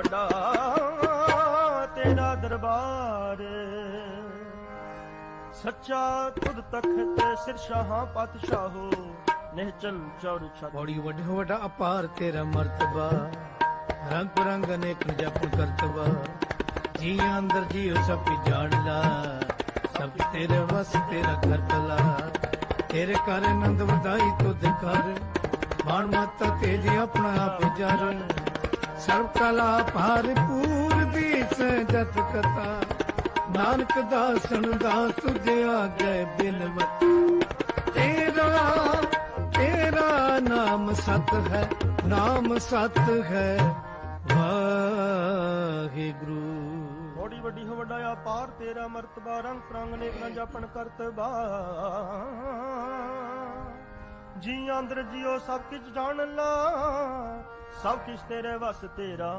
ਵੱਡਾ ਤੇਰਾ ਦਰਬਾਰ। ਸੱਚਾ ਤੁਧ ਤਖਤ ਸਿਰ ਸ਼ਾਹਾਂ ਪਾਤਸ਼ਾਹੋ ਨਿਹਚਲ ਚੌਰ ਛਤ। ਬੜੀ ਵੱਡਾ ਵੱਡਾ ਅਪਾਰ ਤੇਰਾ ਮਰਤਬਾ, ਰੰਗ ਬਰੰਗ ਅਨੇਕ ਜਪਨ ਕਰਤਬਾ। ਜੀ ਅੰਦਰ ਜੀਉ ਸਭ ਹੀ ਜਾਣ ਲਾ, ਸਭ ਤੇਰੇ ਵਸ ਤੇਰਾ ਘਰ ਤੇਰੇ ਘਰ ਆਨੰਦ ਵਧਾਈ ਤੁਧ ਕਰ ਮਾਣ ਮਾਤਾ ਤੇਜ ਆਪਣਾ ਆਪ ਜਰ ਸਰਬ ਕਲਾ ਭਰਪੂਰ ਦੀ ਸਜਤ ਕਥਾ। ਨਾਨਕ ਦਾਸਨ ਦਾਸ ਤੁਝੇ ਆਗੇ ਬਿਨਵਤ। ਤੇਰਾ ਤੇਰਾ ਨਾਮ ਸਤ ਹੈ, ਨਾਮ ਸਤ ਹੈ ਵਾਹਿਗੁਰੂ। ਬੜੀ ਵੱਡੀ ਹੋ ਵੱਡਾ ਅਪਾਰ ਤੇਰਾ ਮਰਤਬਾ ਰੰਗ ਪ੍ਰੰਗ ਨੇਕ ਨਾ ਜਾਪਣ ਕਰਤਬਾ ਜੀ ਅੰਦਰ ਜਿਉ ਸਭ ਕੁਝ ਜਾਣ ਲਾ ਸਭ ਕੁਝ ਤੇਰੇ ਵਸ ਤੇਰਾ।